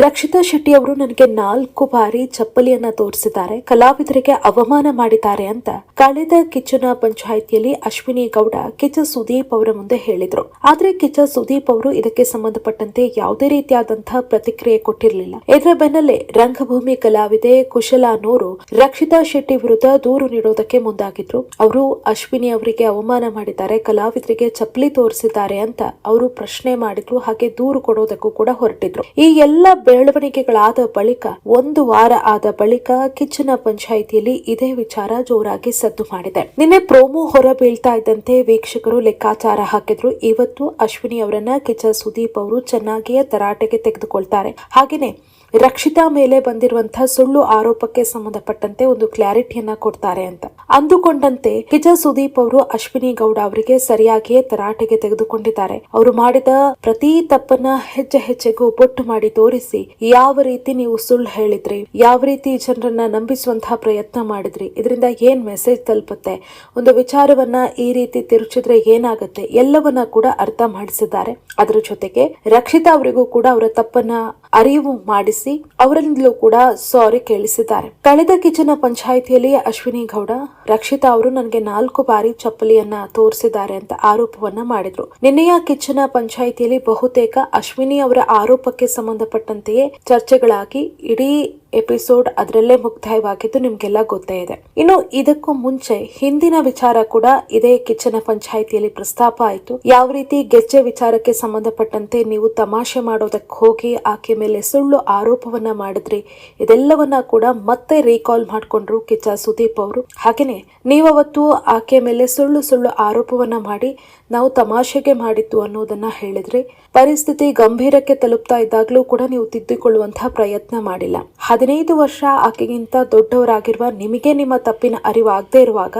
ರಕ್ಷಿತಾ ಶೆಟ್ಟಿ ಅವರು ನನಗೆ ನಾಲ್ಕು ಬಾರಿ ಚಪ್ಪಲಿಯನ್ನ ತೋರಿಸಿದ್ದಾರೆ. ಕಲಾವಿದರಿಗೆ ಅವಮಾನ ಮಾಡಿದ್ದಾರೆ ಅಂತ ಕಳೆದ ಕಿಚ್ಚನ ಪಂಚಾಯಿತಿಯಲ್ಲಿ ಅಶ್ವಿನಿ ಗೌಡ, ಕಿಚ್ಚ ಸುದೀಪ್ ಅವರ ಮುಂದೆ ಹೇಳಿದ್ರು. ಆದ್ರೆ ಕಿಚ್ಚ ಸುದೀಪ್ ಅವರು ಇದಕ್ಕೆ ಸಂಬಂಧಪಟ್ಟಂತೆ ಯಾವುದೇ ರೀತಿಯಾದಂತಹ ಪ್ರತಿಕ್ರಿಯೆ ಕೊಟ್ಟಿರಲಿಲ್ಲ. ಇದರ ಬೆನ್ನಲ್ಲೇ ರಂಗಭೂಮಿ ಕಲಾವಿದೆ ಕುಶಲ ನೂರು, ರಕ್ಷಿತಾ ಶೆಟ್ಟಿ ವಿರುದ್ಧ ದೂರು ನೀಡೋದಕ್ಕೆ ಮುಂದಾಗಿದ್ರು. ಅವರು ಅಶ್ವಿನಿ ಅವರಿಗೆ ಅವಮಾನ ಮಾಡಿದ್ದಾರೆ, ಕಲಾವಿದರಿಗೆ ಚಪ್ಪಲಿ ತೋರಿಸಿದ್ದಾರೆ ಅಂತ ಅವರು ಪ್ರಶ್ನೆ ಮಾಡಿದ್ರು. ಹಾಗೆ ದೂರು ಕೊಡೋದಕ್ಕೂ ಕೂಡ ಹೊರಟಿದ್ರು. ಈ ಎಲ್ಲ ಬೆಳವಣಿಗೆಗಳಾದ ಬಳಿಕ, ಒಂದು ವಾರ ಆದ ಬಳಿಕ ಕಿಚ್ಚನ ಪಂಚಾಯಿತಿಯಲ್ಲಿ ಇದೇ ವಿಚಾರ ಜೋರಾಗಿ ಸದ್ದು ಮಾಡಿದೆ. ನಿನ್ನೆ ಪ್ರೋಮೋ ಹೊರ ಬೀಳ್ತಾ ಇದ್ದಂತೆ ವೀಕ್ಷಕರು ಲೆಕ್ಕಾಚಾರ ಹಾಕಿದ್ರು. ಇವತ್ತು ಅಶ್ವಿನಿ ಅವರನ್ನ ಕಿಚ್ಚ ಸುದೀಪ್ ಅವರು ಚೆನ್ನಾಗಿಯೇ ತರಾಟೆಗೆ ತೆಗೆದುಕೊಳ್ತಾರೆ. ಹಾಗೇನೆ ರಕ್ಷಿತಾ ಮೇಲೆ ಬಂದಿರುವಂತಹ ಸುಳ್ಳು ಆರೋಪಕ್ಕೆ ಸಂಬಂಧಪಟ್ಟಂತೆ ಒಂದು ಕ್ಲಾರಿಟಿಯನ್ನ ಕೊಡ್ತಾರೆ ಅಂತ. ಅಂದುಕೊಂಡಂತೆ ಕಿಜ ಸುದೀಪ್ ಅವರು ಅಶ್ವಿನಿ ಗೌಡ ಅವರಿಗೆ ಸರಿಯಾಗಿಯೇ ತರಾಟೆಗೆ ತೆಗೆದುಕೊಂಡಿದ್ದಾರೆ. ಅವರು ಮಾಡಿದ ಪ್ರತಿ ತಪ್ಪನ್ನ ಹೆಜ್ಜೆ ಹೆಜ್ಜೆಗೂ ಬೊಟ್ಟು ಮಾಡಿ ತೋರಿಸಿ ಯಾವ ರೀತಿ ನೀವು ಸುಳ್ಳು ಹೇಳಿದ್ರಿ, ಯಾವ ರೀತಿ ಜನರನ್ನ ನಂಬಿಸುವಂತಹ ಪ್ರಯತ್ನ ಮಾಡಿದ್ರಿ, ಇದರಿಂದ ಏನ್ ಮೆಸೇಜ್ ತಲುಪುತ್ತೆ, ಒಂದು ವಿಚಾರವನ್ನ ಈ ರೀತಿ ತಿರುಚಿದ್ರೆ ಏನಾಗುತ್ತೆ, ಎಲ್ಲವನ್ನ ಕೂಡ ಅರ್ಥ ಮಾಡಿಸಿದ್ದಾರೆ. ಅದರ ಜೊತೆಗೆ ರಕ್ಷಿತಾ ಅವರಿಗೂ ಕೂಡ ಅವರ ತಪ್ಪನ್ನ ಅರಿವು ಮಾಡಿಸಿ ಅವರಿಂದಲೂ ಕೂಡ ಸಾರಿ ಕೇಳಿಸಿದ್ದಾರೆ. ಕಳೆದ ಕಿಚನ ಪಂಚಾಯಿತಿಯಲ್ಲಿ ಅಶ್ವಿನಿ ಗೌಡ, ರಕ್ಷಿತಾ ಅವರು ನನಗೆ ನಾಲ್ಕು ಬಾರಿ ಚಪ್ಪಲಿಯನ್ನ ತೋರಿಸಿದ್ದಾರೆ ಅಂತ ಆರೋಪವನ್ನ ಮಾಡಿದ್ರು. ನಿನ್ನೆಯ ಕಿಚನ ಪಂಚಾಯಿತಿಯಲ್ಲಿ ಬಹುತೇಕ ಅಶ್ವಿನಿ ಅವರ ಆರೋಪಕ್ಕೆ ಸಂಬಂಧಪಟ್ಟಂತೆಯೇ ಚರ್ಚೆಗಳಾಗಿ ಇಡೀ ಎಪಿಸೋಡ್ ಅದರಲ್ಲೇ ಮುಕ್ತಾಯವಾಗಿದ್ದು ನಿಮ್ಗೆಲ್ಲ ಗೊತ್ತೇ ಇದೆ. ಇನ್ನು ಇದಕ್ಕೂ ಮುಂಚೆ ಹಿಂದಿನ ವಿಚಾರ ಕೂಡ ಇದೇ ಕಿಚ್ಚನ ಪಂಚಾಯಿತಿಯಲ್ಲಿ ಪ್ರಸ್ತಾಪ ಆಯಿತು. ಯಾವ ರೀತಿ ಗೆಜ್ಜೆ ವಿಚಾರಕ್ಕೆ ಸಂಬಂಧಪಟ್ಟಂತೆ ನೀವು ತಮಾಷೆ ಮಾಡೋದಕ್ಕೆ ಹೋಗಿ ಆಕೆ ಮೇಲೆ ಸುಳ್ಳು ಆರೋಪವನ್ನ ಮಾಡಿದ್ರಿ, ಇದೆಲ್ಲವನ್ನ ಕೂಡ ಮತ್ತೆ ರೀಕಾಲ್ ಮಾಡ್ಕೊಂಡ್ರು ಕಿಚ್ಚ ಸುದೀಪ್ ಅವರು. ಹಾಗೇನೆ ನೀವವತ್ತು ಆಕೆ ಮೇಲೆ ಸುಳ್ಳು ಸುಳ್ಳು ಆರೋಪವನ್ನ ಮಾಡಿ ನಾವು ತಮಾಷೆಗೆ ಮಾಡಿದ್ದು ಅನ್ನೋದನ್ನ ಹೇಳಿದ್ರೆ, ಪರಿಸ್ಥಿತಿ ಗಂಭೀರಕ್ಕೆ ತಲುಪ್ತಾ ಇದ್ದಾಗಲೂ ಕೂಡ ನೀವು ತಿದ್ದುಕೊಳ್ಳುವಂತಹ ಪ್ರಯತ್ನ ಮಾಡಿಲ್ಲ. ಹದಿನೈದು ವರ್ಷ ಆಕೆಗಿಂತ ದೊಡ್ಡವರಾಗಿರುವ ನಿಮಗೆ ನಿಮ್ಮ ತಪ್ಪಿನ ಅರಿವಾಗದೇ ಇರುವಾಗ,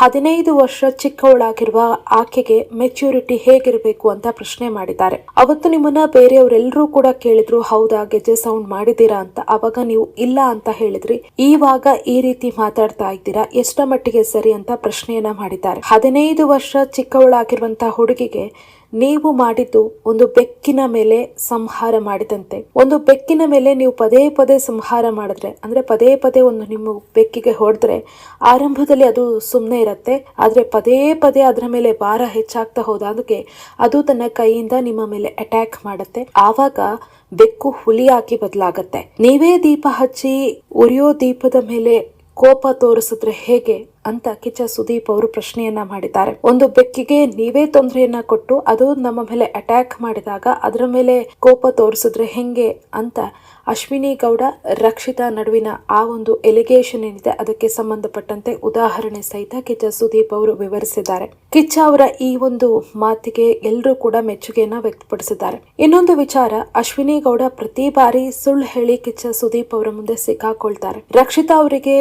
ಹದಿನೈದು ವರ್ಷ ಚಿಕ್ಕವಳಾಗಿರುವ ಆಕೆಗೆ ಮೆಚ್ಯೂರಿಟಿ ಹೇಗಿರಬೇಕು ಅಂತ ಪ್ರಶ್ನೆ ಮಾಡಿದ್ದಾರೆ. ಅವತ್ತು ನಿಮ್ಮನ್ನ ಬೇರೆಯವರೆಲ್ಲರೂ ಕೂಡ ಕೇಳಿದ್ರು, ಹೌದಾ, ಗೆಜ್ಜೆ ಸೌಂಡ್ ಮಾಡಿದ್ದೀರಾ ಅಂತ. ಅವಾಗ ನೀವು ಇಲ್ಲ ಅಂತ ಹೇಳಿದ್ರಿ. ಈವಾಗ ಈ ರೀತಿ ಮಾತಾಡ್ತಾ ಇದ್ದೀರಾ ಎಷ್ಟ ಮಟ್ಟಿಗೆ ಸರಿ ಅಂತ ಪ್ರಶ್ನೆಯನ್ನ ಮಾಡಿದ್ದಾರೆ. ಹದಿನೈದು ವರ್ಷ ಚಿಕ್ಕವಳಾಗಿರುವಂತಹ ಹುಡುಗಿಗೆ ನೀವು ಮಾಡಿದ್ದು ಒಂದು ಬೆಕ್ಕಿನ ಮೇಲೆ ಸಂಹಾರ ಮಾಡಿದಂತೆ. ಒಂದು ಬೆಕ್ಕಿನ ಮೇಲೆ ನೀವು ಪದೇ ಪದೇ ಸಂಹಾರ ಮಾಡಿದ್ರೆ, ಅಂದ್ರೆ ಪದೇ ಪದೇ ಒಂದು ನಿಮ್ಮ ಬೆಕ್ಕಿಗೆ ಹೊಡೆದ್ರೆ ಆರಂಭದಲ್ಲಿ ಅದು ಸುಮ್ಮನೆ ಇರುತ್ತೆ, ಆದ್ರೆ ಪದೇ ಪದೇ ಅದರ ಮೇಲೆ ಭಾರ ಹೆಚ್ಚಾಗ್ತಾ ಹೋದಾಗೆ ಅದು ತನ್ನ ಕೈಯಿಂದ ನಿಮ್ಮ ಮೇಲೆ ಅಟ್ಯಾಕ್ ಮಾಡುತ್ತೆ. ಆವಾಗ ಬೆಕ್ಕು ಹುಲಿಯಾಗಿ ಬದಲಾಗತ್ತೆ. ನೀವೇ ದೀಪ ಹಚ್ಚಿ, ಉರಿಯೋ ದೀಪದ ಮೇಲೆ ಕೋಪ ತೋರಿಸಿದ್ರೆ ಹೇಗೆ? ಅಂತ ಕಿಚ್ಚ ಸುದೀಪ್ ಅವರು ಪ್ರಶ್ನೆಯನ್ನ ಮಾಡಿದ್ದಾರೆ. ಒಂದು ಬೆಕ್ಕಿಗೆ ನೀವೇ ತೊಂದರೆಯನ್ನ ಕೊಟ್ಟು ಅದು ನಮ್ಮ ಮೇಲೆ ಅಟ್ಯಾಕ್ ಮಾಡಿದಾಗ ಅದರ ಮೇಲೆ ಕೋಪ ತೋರಿಸಿದ್ರೆ ಹೆಂಗೆ ಅಂತ ಅಶ್ವಿನಿ ಗೌಡ ರಕ್ಷಿತಾ ನಡುವಿನ ಆ ಒಂದು ಎಲಿಗೇಷನ್ ಏನಿದೆ ಅದಕ್ಕೆ ಸಂಬಂಧಪಟ್ಟಂತೆ ಉದಾಹರಣೆ ಸಹಿತ ಕಿಚ್ಚ ಸುದೀಪ್ ಅವರು ವಿವರಿಸಿದ್ದಾರೆ. ಕಿಚ್ಚ ಅವರ ಈ ಒಂದು ಮಾತಿಗೆ ಎಲ್ಲರೂ ಕೂಡ ಮೆಚ್ಚುಗೆಯನ್ನ ವ್ಯಕ್ತಪಡಿಸಿದ್ದಾರೆ. ಇನ್ನೊಂದು ವಿಚಾರ, ಅಶ್ವಿನಿ ಗೌಡ ಪ್ರತಿ ಬಾರಿ ಸುಳ್ಳು ಹೇಳಿ ಕಿಚ್ಚ ಸುದೀಪ್ ಅವರ ಮುಂದೆ ಸಿಕ್ಕಾಕೊಳ್ತಾರೆ. ರಕ್ಷಿತಾ ಅವರಿಗೆ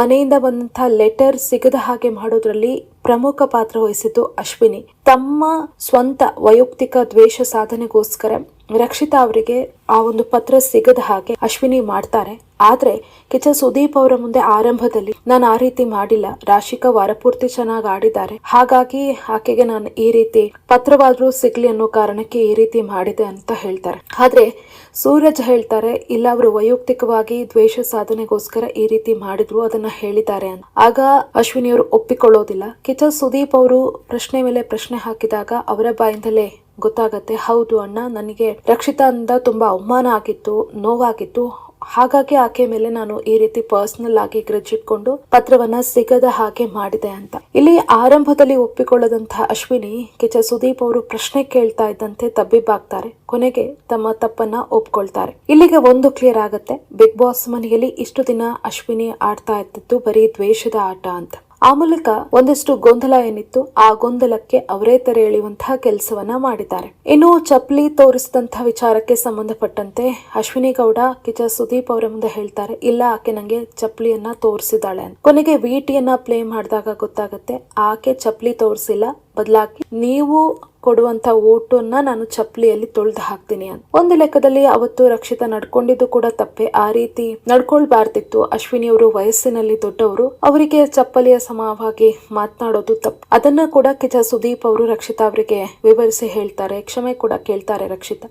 ಮನೆಯಿಂದ ಬಂದಂತಹ ಲೆಟರ್ ಸಿಗದ ಹಾಗೆ ಮಾಡೋದ್ರಲ್ಲಿ ಪ್ರಮುಖ ಪಾತ್ರ ವಹಿಸಿದ್ದು ಅಶ್ವಿನಿ. ತಮ್ಮ ಸ್ವಂತ ವೈಯಕ್ತಿಕ ದ್ವೇಷ ಸಾಧನೆಗೋಸ್ಕರ ರಕ್ಷಿತಾ ಅವರಿಗೆ ಆ ಒಂದು ಪತ್ರ ಸಿಗದ ಹಾಗೆ ಅಶ್ವಿನಿ ಮಾಡ್ತಾರೆ. ಆದ್ರೆ ಕಿಚ ಸುದೀಪ್ ಅವರ ಮುಂದೆ ಆರಂಭದಲ್ಲಿ ನಾನು ಆ ರೀತಿ ಮಾಡಿಲ್ಲ. ರಾಶಿಕಾ ವಾರಪೂರ್ತಿ ಚೆನ್ನಾಗಿ ಆಡಿದ್ದಾರೆ. ಹಾಗಾಗಿ ಆಕೆಗೆ ನಾನು ಈ ರೀತಿ ಪತ್ರವಾದ್ರೂ ಸಿಗ್ಲಿ ಅನ್ನೋ ಕಾರಣಕ್ಕೆ ಈ ರೀತಿ ಮಾಡಿದೆ ಅಂತ ಹೇಳ್ತಾರೆ. ಆದ್ರೆ ಸೂರಜ್ ಹೇಳ್ತಾರೆ, ಇಲ್ಲ ಅವರು ವೈಯಕ್ತಿಕವಾಗಿ ದ್ವೇಷ ಸಾಧನೆಗೋಸ್ಕರ ಈ ರೀತಿ ಮಾಡಿದ್ರು, ಅದನ್ನ ಹೇಳಿದ್ದಾರೆ ಅಂತ. ಆಗ ಅಶ್ವಿನಿ ಅವರು ಒಪ್ಪಿಕೊಳ್ಳೋದಿಲ್ಲ. ಕಿಚ ಸುದೀಪ್ ಅವರು ಪ್ರಶ್ನೆ ಮೇಲೆ ಪ್ರಶ್ನೆ ಹಾಕಿದಾಗ ಅವರ ಬಾಯಿಂದಲೇ ಗೊತ್ತಾಗತ್ತೆ, ಹೌದು ಅಣ್ಣ, ನನಗೆ ರಕ್ಷಿತಾಂದ ತುಂಬಾ ಅವಮಾನ ಆಗಿತ್ತು, ನೋವಾಗಿತ್ತು. ಹಾಗಾಗಿ ಆಕೆ ಮೇಲೆ ನಾನು ಈ ರೀತಿ ಪರ್ಸನಲ್ ಆಗಿ ಗ್ರಜಿಟ್ಕೊಂಡು ಪತ್ರವನ್ನ ಸಿಗದ ಹಾಗೆ ಮಾಡಿದೆ ಅಂತ. ಇಲ್ಲಿ ಆರಂಭದಲ್ಲಿ ಒಪ್ಪಿಕೊಳ್ಳದಂತಹ ಅಶ್ವಿನಿ, ಕಿಚ ಸುದೀಪ್ ಅವರು ಪ್ರಶ್ನೆ ಕೇಳ್ತಾ ಇದ್ದಂತೆ ತಬ್ಬಿಬ್ಬಾಗ್ತಾರೆ. ಕೊನೆಗೆ ತಮ್ಮ ತಪ್ಪನ್ನ ಒಪ್ಕೊಳ್ತಾರೆ. ಇಲ್ಲಿಗೆ ಒಂದು ಕ್ಲಿಯರ್ ಆಗುತ್ತೆ. ಬಿಗ್ ಬಾಸ್ ಮನೆಯಲ್ಲಿ ಇಷ್ಟು ದಿನ ಅಶ್ವಿನಿ ಆಡ್ತಾ ಇದ್ದದ್ದು ಬರೀ ದ್ವೇಷದ ಆಟ ಅಂತ. ಆ ಮೂಲಕ ಒಂದಷ್ಟು ಗೊಂದಲ ಏನಿತ್ತು ಆ ಗೊಂದಲಕ್ಕೆ ಅವರೇ ತೆರೆ ಎಳೆಯುವಂತಹ ಕೆಲಸವನ್ನ ಮಾಡಿದ್ದಾರೆ. ಇನ್ನು ಚಪ್ಪಲಿ ತೋರಿಸಿದಂತಹ ವಿಚಾರಕ್ಕೆ ಸಂಬಂಧಪಟ್ಟಂತೆ ಅಶ್ವಿನಿ ಗೌಡ, ಕಿಚ ಸುದೀಪ್ ಅವರ ಮುಂದೆ ಹೇಳ್ತಾರೆ, ಇಲ್ಲ, ಆಕೆ ನಂಗೆ ಚಪ್ಪಲಿಯನ್ನ ತೋರಿಸಿದಾಳೆ ಕೊನೆಗೆ ವಿಟಿಯನ್ನ ಪ್ಲೇ ಮಾಡಿದಾಗ ಗೊತ್ತಾಗುತ್ತೆ, ಆಕೆ ಚಪ್ಪಲಿ ತೋರಿಸಿಲ್ಲ. ಬದಲಾಗಿ ನೀವು ಕೊಡುವಂತ ಓಟನ್ನ ನಾನು ಚಪ್ಪಲಿಯಲ್ಲಿ ತೊಳೆದು ಹಾಕ್ತೀನಿ ಅಂತ. ಒಂದು ಲೆಕ್ಕದಲ್ಲಿ ಅವತ್ತು ರಕ್ಷಿತ ನಡ್ಕೊಂಡಿದ್ದು ಕೂಡ ತಪ್ಪೆ. ಆ ರೀತಿ ನಡ್ಕೊಳ್ಬಾರ್ದಿತ್ತು. ಅಶ್ವಿನಿ ಅವರು ವಯಸ್ಸಿನಲ್ಲಿ ದೊಡ್ಡವರು. ಅವರಿಗೆ ಚಪ್ಪಲಿಯ ಸಮವಾಗಿ ಮಾತನಾಡೋದು ತಪ್ಪು. ಅದನ್ನ ಕೂಡ ಕಿಚ ಸುದೀಪ್ ಅವರು ರಕ್ಷಿತಾ ಅವರಿಗೆ ವಿವರಿಸಿ ಹೇಳ್ತಾರೆ. ಕ್ಷಮೆ ಕೂಡ ಕೇಳ್ತಾರೆ ರಕ್ಷಿತಾ.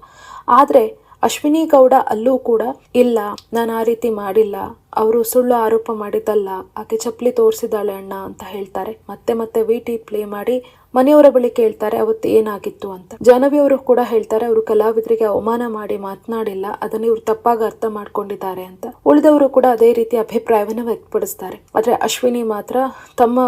ಆದ್ರೆ ಅಶ್ವಿನಿ ಗೌಡ ಅಲ್ಲೂ ಕೂಡ, ಇಲ್ಲ, ನಾನು ಆ ರೀತಿ ಮಾಡಿಲ್ಲ. ಅವರು ಸುಳ್ಳು ಆರೋಪ ಮಾಡಿದ್ದಲ್ಲ, ಆಕೆ ಚಪ್ಪಲಿ ತೋರಿಸಿದಾಳೆ ಅಣ್ಣ ಅಂತ ಹೇಳ್ತಾರೆ. ಮತ್ತೆ ಮತ್ತೆ ವಿಟಿ ಪ್ಲೇ ಮಾಡಿ ಮನೆಯವರ ಬಳಿ ಕೇಳ್ತಾರೆ, ಅವತ್ತು ಏನಾಗಿತ್ತು ಅಂತ. ಜಾನವಿ ಅವರು ಕೂಡ ಹೇಳ್ತಾರೆ, ಅವರು ಕಲಾವಿದರಿಗೆ ಅವಮಾನ ಮಾಡಿ ಮಾತನಾಡಿಲ್ಲ, ಅದನ್ನ ಇವರು ತಪ್ಪಾಗಿ ಅರ್ಥ ಮಾಡ್ಕೊಂಡಿದ್ದಾರೆ ಅಂತ. ಉಳಿದವರು ಕೂಡ ಅದೇ ರೀತಿ ಅಭಿಪ್ರಾಯವನ್ನು ವ್ಯಕ್ತಪಡಿಸ್ತಾರೆ. ಆದ್ರೆ ಅಶ್ವಿನಿ ಮಾತ್ರ ತಮ್ಮ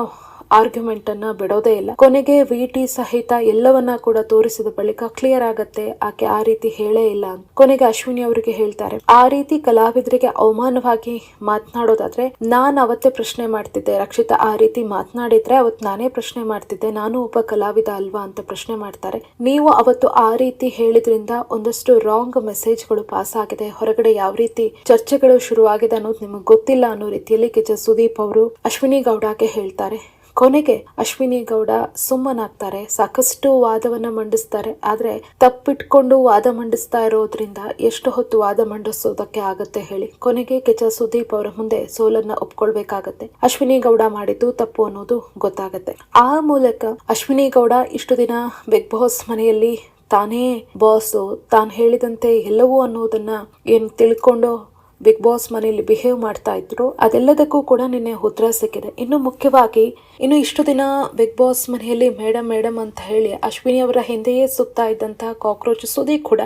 ಆರ್ಗ್ಯುಮೆಂಟ್ ಅನ್ನ ಬಿಡೋದೇ ಇಲ್ಲ. ಕೊನೆಗೆ ವಿಟಿ ಸಹಿತ ಎಲ್ಲವನ್ನ ಕೂಡ ತೋರಿಸಿದ ಬಳಿಕ ಕ್ಲಿಯರ್ ಆಗತ್ತೆ. ಆಕೆ ಆ ರೀತಿ ಹೇಳೇ ಇಲ್ಲ ಕೊನೆಗೆ ಅಶ್ವಿನಿ ಅವರಿಗೆ ಹೇಳ್ತಾರೆ. ಆ ರೀತಿ ಕಲಾವಿದರಿಗೆ ಅವಮಾನವಾಗಿ ಮಾತನಾಡೋದಾದ್ರೆ ನಾನ್ ಅವತ್ತೇ ಪ್ರಶ್ನೆ ಮಾಡ್ತಿದ್ದೆ. ರಕ್ಷಿತಾ, ಆ ರೀತಿ ಮಾತನಾಡಿದ್ರೆ ಅವತ್ ನಾನೇ ಪ್ರಶ್ನೆ ಮಾಡ್ತಿದ್ದೆ. ನಾನು ಒಬ್ಬ ಕಲಾವಿದ ಅಲ್ವಾ ಅಂತ ಪ್ರಶ್ನೆ ಮಾಡ್ತಾರೆ. ನೀವು ಅವತ್ತು ಆ ರೀತಿ ಹೇಳಿದ್ರಿಂದ ಒಂದಷ್ಟು ರಾಂಗ್ ಮೆಸೇಜ್ಗಳು ಪಾಸ್ ಆಗಿದೆ. ಹೊರಗಡೆ ಯಾವ ರೀತಿ ಚರ್ಚೆಗಳು ಶುರುವಾಗಿದೆ ಅನ್ನೋದು ನಿಮಗೆ ಗೊತ್ತಿಲ್ಲ ಅನ್ನೋ ರೀತಿಯಲ್ಲಿ ಕಿಚ ಸುದೀಪ್ ಅವರು ಅಶ್ವಿನಿ ಗೌಡಗೆ ಹೇಳ್ತಾರೆ. ಕೊನೆಗೆ ಅಶ್ವಿನಿ ಗೌಡ ಸುಮ್ಮನಾಗ್ತಾರೆ, ಸಾಕಷ್ಟು ವಾದವನ್ನ ಮಂಡಿಸ್ತಾರೆ. ಆದ್ರೆ ತಪ್ಪಿಟ್ಕೊಂಡು ವಾದ ಮಂಡಿಸ್ತಾ ಇರೋದ್ರಿಂದ ಎಷ್ಟು ಹೊತ್ತು ವಾದ ಮಂಡಿಸೋದಕ್ಕೆ ಆಗತ್ತೆ ಹೇಳಿ. ಕೊನೆಗೆ ಕೆಚ ಸುದೀಪ್ ಅವರ ಮುಂದೆ ಸೋಲನ್ನ ಒಪ್ಕೊಳ್ಬೇಕಾಗತ್ತೆ. ಅಶ್ವಿನಿ ಗೌಡ ಮಾಡಿದ್ದು ತಪ್ಪು ಅನ್ನೋದು ಗೊತ್ತಾಗತ್ತೆ. ಆ ಮೂಲಕ ಅಶ್ವಿನಿ ಗೌಡ ಇಷ್ಟು ದಿನ ಬಿಗ್ ಬಾಸ್ ಮನೆಯಲ್ಲಿ ತಾನೇ ಬಾಸು, ತಾನು ಹೇಳಿದಂತೆ ಎಲ್ಲವೂ ಅನ್ನೋದನ್ನ ಏನು ತಿಳ್ಕೊಂಡು ಬಿಗ್ ಬಾಸ್ ಮನೆಯಲ್ಲಿ ಬಿಹೇವ್ ಮಾಡ್ತಾ ಇದ್ರು. ಅದೆಲ್ಲದಕ್ಕೂ ಕೂಡ ನಿನ್ನೆ ಉತ್ತರ ಸಿಕ್ಕಿದೆ. ಇನ್ನು ಮುಖ್ಯವಾಗಿ, ಇನ್ನು ಇಷ್ಟು ದಿನ ಬಿಗ್ ಬಾಸ್ ಮನೆಯಲ್ಲಿ ಮೇಡಮ್ ಮೇಡಮ್ ಅಂತ ಹೇಳಿ ಅಶ್ವಿನಿ ಅವರ ಹಿಂದೆಯೇ ಸುತ್ತಾ ಇದ್ದಂತಹ ಕಾಕ್ರೋಚ್ ಸುದೀಪ್ ಕೂಡ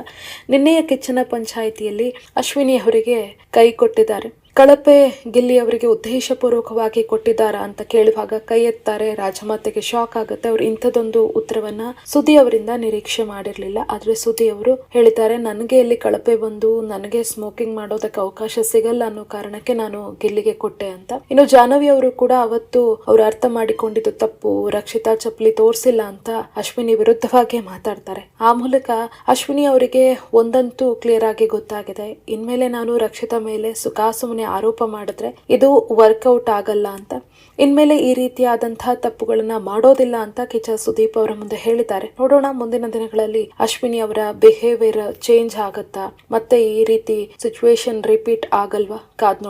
ನಿನ್ನೆಯ ಕಿಚ್ಚನ ಪಂಚಾಯಿತಿಯಲ್ಲಿ ಅಶ್ವಿನಿ ಅವರಿಗೆ ಕೈ ಕೊಟ್ಟಿದ್ದಾರೆ. ಕಳಪೆ ಗಿಲ್ಲಿ ಅವರಿಗೆ ಉದ್ದೇಶಪೂರ್ವಕವಾಗಿ ಕೊಟ್ಟಿದ್ದಾರಾ ಅಂತ ಕೇಳುವಾಗ ಕೈ ಎತ್ತಾರೆ ರಾಜಮಾತೆಗೆ ಶಾಕ್ ಆಗುತ್ತೆ. ಅವ್ರು ಇಂಥದೊಂದು ಉತ್ತರವನ್ನ ಸುದಿ ಅವರಿಂದ ನಿರೀಕ್ಷೆ ಮಾಡಿರ್ಲಿಲ್ಲ. ಆದ್ರೆ ಸುದಿ ಅವರು ಹೇಳಿದ್ದಾರೆ, ನನಗೆ ಇಲ್ಲಿ ಕಳಪೆ ಬಂದು ನನಗೆ ಸ್ಮೋಕಿಂಗ್ ಮಾಡೋದಕ್ಕೆ ಅವಕಾಶ ಸಿಗಲ್ಲ ಅನ್ನೋ ಕಾರಣಕ್ಕೆ ನಾನು ಗಿಲ್ಲಿಗೆ ಕೊಟ್ಟೆ ಅಂತ. ಇನ್ನು ಜಾಹ್ನವಿ ಅವರು ಕೂಡ ಅವತ್ತು ಅವ್ರು ಅರ್ಥ ಮಾಡಿಕೊಂಡಿದ್ದು ತಪ್ಪು, ರಕ್ಷಿತಾ ಚಪ್ಪಲಿ ತೋರಿಸಿಲ್ಲ ಅಂತ ಅಶ್ವಿನಿ ವಿರುದ್ಧವಾಗಿ ಮಾತಾಡ್ತಾರೆ. ಆ ಮೂಲಕ ಅಶ್ವಿನಿ ಅವರಿಗೆ ಒಂದಂತೂ ಕ್ಲಿಯರ್ ಆಗಿ ಗೊತ್ತಾಗಿದೆ. ಇನ್ಮೇಲೆ ನಾನು ರಕ್ಷಿತಾ ಮೇಲೆ ಸುಖಾಸುಮನೆ ಆರೋಪ ಮಾಡಿದ್ರೆ ಇದು ವರ್ಕೌಟ್ ಆಗಲ್ಲ ಅಂತ. ಇನ್ಮೇಲೆ ಈ ರೀತಿಯಾದಂತಹ ತಪ್ಪುಗಳನ್ನ ಮಾಡೋದಿಲ್ಲ ಅಂತ ಕಿಚ ಸುದೀಪ್ ಅವರ ಮುಂದೆ ಹೇಳಿದ್ದಾರೆ. ನೋಡೋಣ ಮುಂದಿನ ದಿನಗಳಲ್ಲಿ ಅಶ್ವಿನಿ ಅವರ ಬಿಹೇವಿಯರ್ ಚೇಂಜ್ ಆಗತ್ತಾ? ಮತ್ತೆ ಈ ರೀತಿ ಸಿಚುವೇಶನ್ ರಿಪೀಟ್ ಆಗಲ್ವಾ? ಕಾದ್